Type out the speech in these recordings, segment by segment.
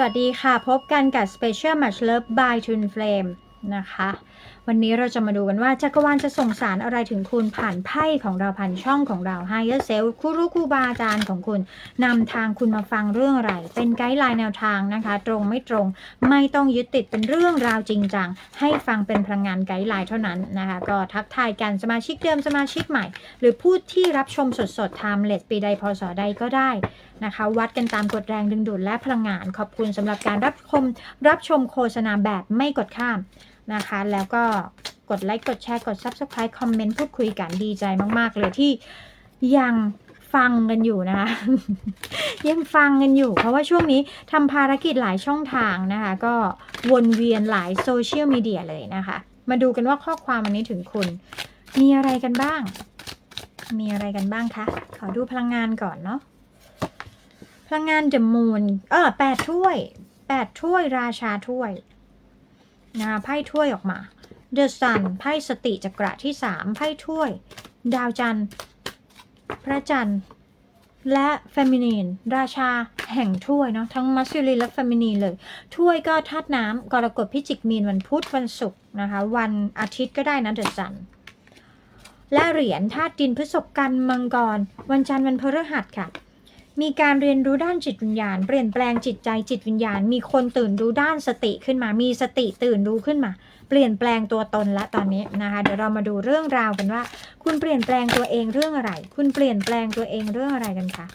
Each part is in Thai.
สวัสดีค่ะ พบกันกับ Special Match Love by Twin Flame นะคะ วันนี้เราจะมาดูกันว่าจักรวาลจะส่งสารอะไรถึงคุณผ่านไพ่ของเราผ่านช่องของเรา Higher Self ครูรู้ครูบาอาจารย์ของคุณนำทางคุณมาฟังเรื่องอะไร เป็นไกด์ไลน์แนวทางนะคะ ตรงไม่ตรง ไม่ต้องยึดติดเป็นเรื่องราวจริงจังให้ฟังเป็นพลังงานไกด์ไลน์เท่านั้นนะคะ ก็ทักทายกันสมาชิกเดิมสมาชิกใหม่ หรือผู้ที่รับชมสดๆ time l ปีใดพศใดก็ได้นะคะวัดกันตามกฎแรงดึงดูดและพลังงาน ขอบคุณสำหรับการรับชมรับชมโฆษณาแบบไม่กดข้าม นะคะ แล้วก็กดไลค์กดแชร์กด Subscribe คอมเมนต์พูดคุยกันดีใจมากๆ เลยที่ยังฟังกันอยู่นะคะ ยังฟังกันอยู่ เพราะว่าช่วงนี้ทำภารกิจหลายช่องทางนะคะ ก็วนเวียนหลายโซเชียลมีเดียเลยนะคะ มาดูกันว่าข้อความวันนี้ถึงคุณ มีอะไรกันบ้าง มีอะไรกันบ้างคะ ขอดูพลังงานก่อนเนาะพลังงาน The Moon เออแปดถ้วยแปดถ้วยราชาถ้วย นะไพ่ถ้วยออกมา The Sun ไพ่สติจักระที่สามไพ่ถ้วย ดาวจันทร์ พระจันทร์ และ Feminine ราชาแห่งถ้วยเนาะทั้ง Masculine และ Feminine เลย ถ้วยก็ธาตุน้ำกรกฎพิจิกมีนวันพุธวันศุกร์นะคะ วันอาทิตย์ก็ได้นะ The Sun และเหรียญธาตุดินพฤษภกันมังกร วันจันทร์วันพฤหัสค่ะ มีการเรียนรู้ด้านจิตวิญญาณ เปลี่ยนแปลงจิตใจจิตวิญญาณ มีคนตื่นรู้ด้านสติขึ้นมา มีสติตื่นรู้ขึ้นมา เปลี่ยนแปลงตัวตนและตอนนี้นะคะ เดี๋ยวเรามาดูเรื่องราวกันว่า คุณเปลี่ยนแปลงตัวเองเรื่องอะไร คุณเปลี่ยนแปลงตัวเองเรื่องอะไรกันคะ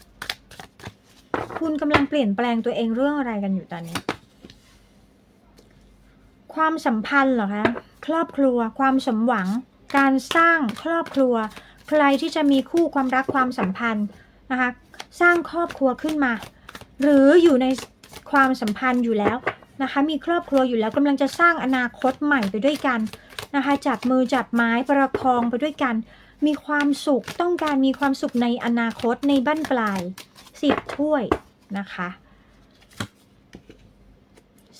คุณกำลังเปลี่ยนแปลงตัวเองเรื่องอะไรกันอยู่ตอนนี้ ความสัมพันธ์เหรอคะ ครอบครัว ความสมหวัง การสร้างครอบครัว ใครที่จะมีคู่ความรักความสัมพันธ์นะคะ สร้างครอบครัวขึ้นมา หรืออยู่ในความสัมพันธ์อยู่แล้วนะคะ มีครอบครัวอยู่แล้วกำลังจะสร้างอนาคตใหม่ไปด้วยกันนะคะจับมือจับไม้ประคองไปด้วยกัน มีความสุขต้องการมีความสุขในอนาคตในบั้นปลายสิบถ้วยนะคะ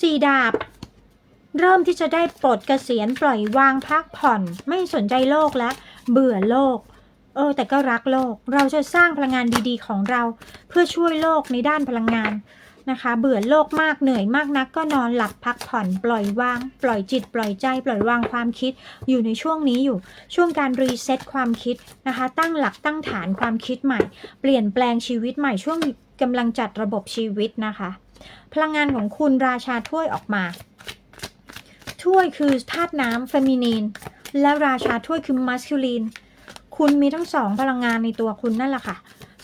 สี่ดาบ เริ่มที่จะได้ปลดเกษียณปล่อยวางพักผ่อน ไม่สนใจโลกแล้วเบื่อโลก เออ แต่ก็รักโลก เราจะสร้างพลังงานดีๆ ของเรา เพื่อช่วยโลกในด้านพลังงานนะคะ เบื่อโลกมากเหนื่อยมากนัก ก็นอนหลับพักผ่อนปล่อยวาง ปล่อยจิต ปล่อยใจ ปล่อยวางความคิด อยู่ในช่วงนี้อยู่ ช่วงการรีเซ็ตความคิดนะคะ ตั้งหลักตั้งฐานความคิดใหม่ เปลี่ยนแปลงชีวิตใหม่ช่วงกำลังจัดระบบชีวิตนะคะ พลังงานของคุณราชาถ้วยออกมาถ้วยคือธาตุน้ำเฟมินีนและราชาถ้วยคือมัสคิลีน คุณมีทั้งสองพลังงานในตัวคุณนั่นแหละค่ะ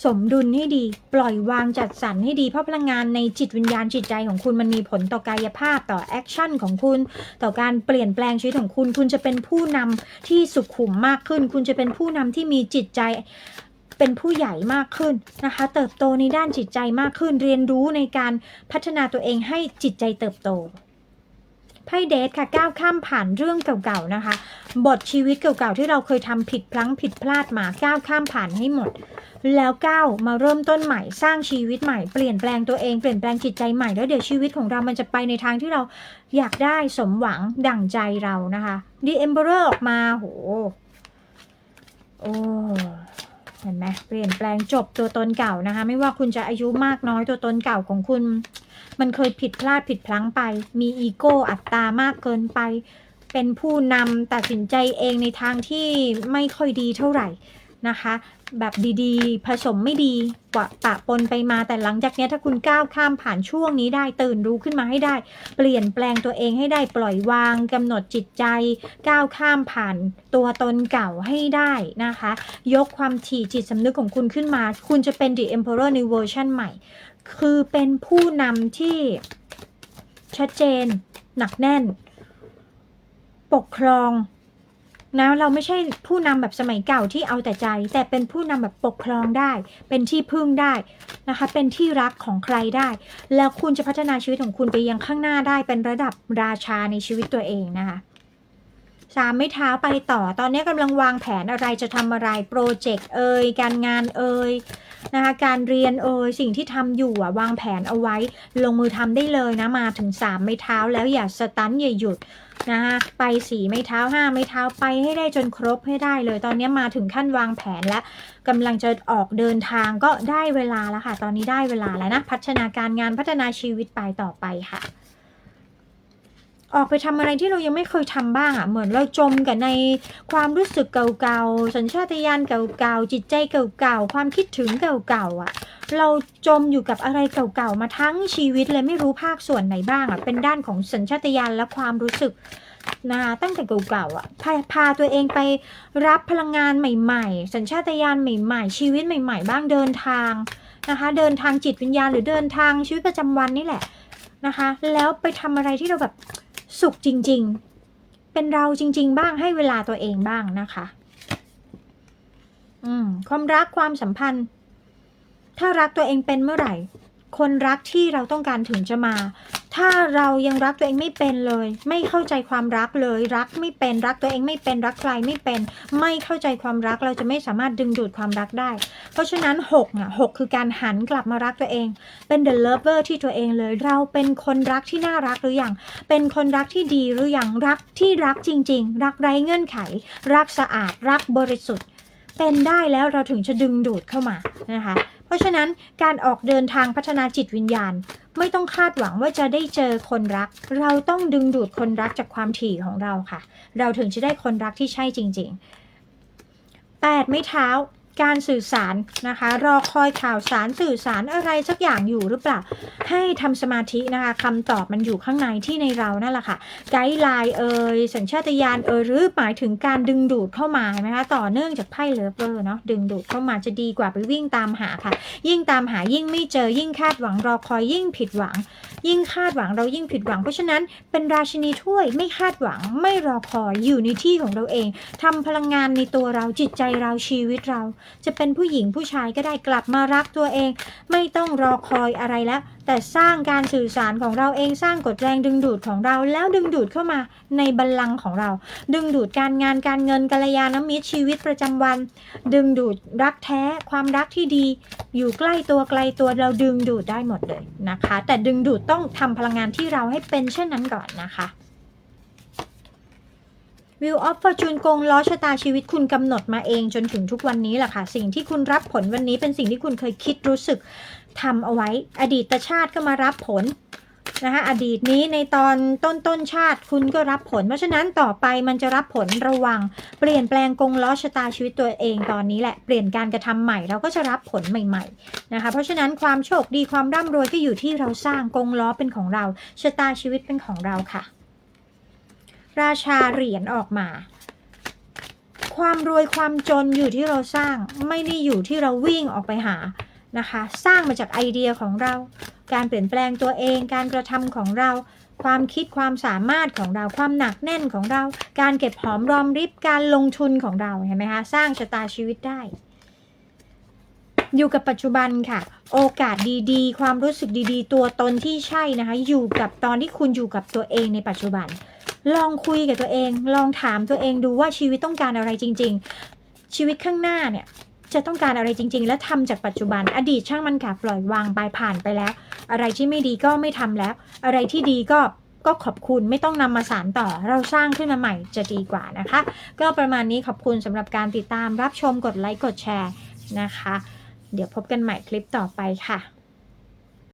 สมดุลให้ดี ปล่อยวางจัดสรรให้ดี เพราะพลังงานในจิตวิญญาณจิตใจของคุณมันมีผลต่อกายภาพต่อแอคชั่นของคุณ ต่อการเปลี่ยนแปลงชีวิตของคุณ คุณจะเป็นผู้นำที่สุขุมมากขึ้น คุณจะเป็นผู้นำที่มีจิตใจเป็นผู้ใหญ่มากขึ้นนะคะ เติบโตในด้านจิตใจมากขึ้น เรียนรู้ในการพัฒนาตัวเองให้จิตใจเติบโต ไพ่เดทค่ะก้าวข้ามผ่านเรื่องเก่าๆนะคะ บทชีวิตเก่าๆที่เราเคยทำผิดพลั้งผิดพลาดมาก้าวข้ามผ่านให้หมด แล้วก้าวมาเริ่มต้นใหม่สร้างชีวิตใหม่เปลี่ยนแปลงตัวเองเปลี่ยนแปลงจิตใจใหม่แล้วเดี๋ยวชีวิตของเรามันจะไปในทางที่เราอยากได้สมหวังดั่งใจเรานะคะ The Emperor ออกมาโหโอ้ เห็นไหมเปลี่ยนแปลงจบตัวตนเก่านะคะ ไม่ว่าคุณจะอายุมากน้อยตัวตนเก่าของคุณ มันเคยผิดพลาดผิดพลั้งไป มีอีโก้อัตตามากเกินไป เป็นผู้นำตัดสินใจเองในทางที่ไม่ค่อยดีเท่าไหร่ นะคะ แบบดีๆ ผสมไม่ดีปะปะปนไปมาแต่หลังจากนี้ถ้าคุณก้าวข้ามผ่านช่วงนี้ได้ตื่นรู้ขึ้นมาให้ได้ เปลี่ยนแปลงตัวเองให้ได้ปล่อยวางกำหนดจิตใจ ก้าวข้ามผ่านตัวตนเก่าให้ได้นะคะ ยกความถี่จิตสำนึกของคุณขึ้นมา คุณจะเป็น The Emperor ในเวอร์ชันใหม่ คือเป็นผู้นำที่ชัดเจน หนักแน่น ปกครอง นะเราไม่ใช่ผู้นำแบบสมัยเก่าที่เอาแต่ใจ แต่เป็นผู้นำแบบปกครองได้ เป็นที่พึ่งได้นะคะ เป็นที่รักของใครได้ แล้วคุณจะพัฒนาชีวิตของคุณไปยังข้างหน้าได้เป็นระดับราชาในชีวิตตัวเองนะคะสามไม่เท้าไปต่อ ตอนนี้กำลังวางแผนอะไรจะทำอะไร โปรเจกต์เอ่ยการงานเอ่ย นะคะการเรียนเอ่ยสิ่งที่ทำอยู่อะวางแผนเอาไว้ ลงมือทำได้เลยนะมาถึงสามไม้เท้าแล้วอย่าสตันอย่าหยุดนะคะไปสี่ไม้เท้าห้าไม้เท้าไปให้ได้จนครบให้ได้เลย ตอนนี้มาถึงขั้นวางแผนแล้วกำลังจะออกเดินทางก็ได้เวลาแล้วค่ะ ตอนนี้ได้เวลาแล้วนะ พัฒนาการงานพัฒนาชีวิตไปต่อไปค่ะ ออกไปทำอะไรที่เรายังไม่เคยทำบ้างอะ่ะเหมือนเราจมกับในความรู้สึกเก่าๆ สัญชาตญาณเก่าๆ จิตใจเก่าๆ ความคิดถึงเก่าๆอะ่ะ เราจมอยู่กับอะไรเก่าๆ มาทั้งชีวิตเลยไม่รู้ภาคส่วนไหนบ้างอะ่ะ เป็นด้านของสัญชาตญาณและความรู้สึกนะตั้งแต่เก่าๆอะพาพาตัวเองไปรับพลังงานใหม่ๆ สัญชาตญาณใหม่ๆ ชีวิตใหม่ ๆ บ้างเดินทางนะคะ เดินทางจิตวิญญาณหรือเดินทางชีวิตประจำวันนี่แหละนะคะ แล้วไปทำอะไรที่เราแบบ สุขจริง ๆ เป็นเราจริง ๆ บ้างให้เวลาตัวเองบ้างนะคะ อืม ความรักความสัมพันธ์ ถ้ารักตัวเองเป็นเมื่อไหร่ คนรักที่เราต้องการถึงจะมา ถ้าเรายังรักตัวเองไม่เป็นเลย ไม่เข้าใจความรักเลย รักไม่เป็นรักตัวเองไม่เป็นรักใครไม่เป็น ไม่เข้าใจความรักเราจะไม่สามารถดึงดูดความรักได้ เพราะฉะนั้นหกอะหกคือการหันกลับมารักตัวเอง เป็น the lover ที่ตัวเองเลย เราเป็นคนรักที่น่ารักหรือยังเป็นคนรักที่ดีหรือยังรักที่รักจริง ๆ รักไร้เงื่อนไข รักสะอาดรักบริสุทธิ์ เป็นได้แล้วเราถึงจะดึงดูดเข้ามานะคะ เพราะฉะนั้นการออกเดินทางพัฒนาจิตวิญญาณ ไม่ต้องคาดหวังว่าจะได้เจอคนรัก เราต้องดึงดูดคนรักจากความถี่ของเราค่ะ เราถึงจะได้คนรักที่ใช่จริง ๆ 8 ไม่เท้า การสื่อสารนะคะ รอคอยข่าวสารสื่อสารอะไรสักอย่างอยู่หรือเปล่า ให้ทำสมาธินะคะคำตอบมันอยู่ข้างในที่ในเรานั่นแหละค่ะ ไกด์ไลน์เอ่ยสัญชาตญาณเอ่ยหรือหมายถึงการดึงดูดเข้ามานไหมคะ ต่อเนื่องจากไพ่เลิฟเวอร์เนาะดึงดูดเข้ามาจะดีกว่าไปวิ่งตามหาค่ะ ยิ่งตามหายิ่งไม่เจอยิ่งคาดหวังรอคอยยิ่งผิดหวัง ยิ่งคาดหวังเรายิ่งผิดหวัง เพราะฉะนั้นเป็นราชินีถ้วยไม่คาดหวังไม่รอคอยอยู่ในที่ของเราเองทำพลังงานในตัวเราจิตใจเราชีวิตเราจะเป็นผู้หญิงผู้ชายก็ได้กลับมารักตัวเอง ไม่ต้องรอคอยอะไรแล้ว แต่สร้างการสื่อสารของเราเองสร้างกฎแรงดึงดูดของเรา แล้วดึงดูดเข้ามาในบัลลังก์ของเรา ดึงดูดการงานการเงินกัลยาณมิตรชีวิตประจำวัน ดึงดูดรักแท้ความรักที่ดี อยู่ใกล้ตัวไกลตัวเราดึงดูดได้หมดเลยนะคะ แต่ดึงดูดต้องทำพลังงานที่เราให้เป็นเช่นนั้นก่อนนะคะ วิวออฟฟอร์จูนกงล้อชะตาชีวิตคุณกำหนดมาเองจนถึงทุกวันนี้แหละค่ะ สิ่งที่คุณรับผลวันนี้เป็นสิ่งที่คุณเคยคิดรู้สึกทำเอาไว้ อดีตชาติก็มารับผลนะคะอดีตนี้ในตอนต้นต้นชาติคุณก็รับผล เพราะฉะนั้นต่อไปมันจะรับผลระวัง เปลี่ยนแปลงกงล้อชะตาชีวิตตัวเองตอนนี้แหละเปลี่ยนการกระทำใหม่เราก็จะรับผลใหม่ๆนะคะเพราะฉะนั้นความโชคดีความร่ำรวยก็อยู่ที่เราสร้างกงล้อเป็นของเราชะตาชีวิตเป็นของเราค่ะ ราชาเหรียญออกมา ความรวยความจนอยู่ที่เราสร้างไม่ได้อยู่ที่เราวิ่งออกไปหานะคะ สร้างมาจากไอเดียของเรา การเปลี่ยนแปลงตัวเอง การกระทำของเรา ความคิดความสามารถของเรา ความหนักแน่นของเรา การเก็บหอมรอมริบ การลงทุนของเราเห็นไหมคะ สร้างชะตาชีวิตได้ อยู่กับปัจจุบันค่ะ โอกาสดีๆ ความรู้สึกดีๆ ตัวตนที่ใช่นะคะ อยู่กับตอนที่คุณอยู่กับตัวเองในปัจจุบัน ลองคุยกับตัวเอง ลองถามตัวเองดูว่าชีวิตต้องการอะไรจริง ๆ ชีวิตข้างหน้าเนี่ยจะต้องการอะไรจริง ๆ และทำจากปัจจุบัน อดีตช่างมันค่ะปล่อยวางไปผ่านไปแล้ว อะไรที่ไม่ดีก็ไม่ทำแล้ว อะไรที่ดีก็ก็ขอบคุณไม่ต้องนำมาสานต่อ เราสร้างขึ้นมาใหม่จะดีกว่านะคะ ก็ประมาณนี้ขอบคุณสำหรับการติดตามรับชมกดไลค์กดแชร์นะคะ เดี๋ยวพบกันใหม่คลิปต่อไปค่ะ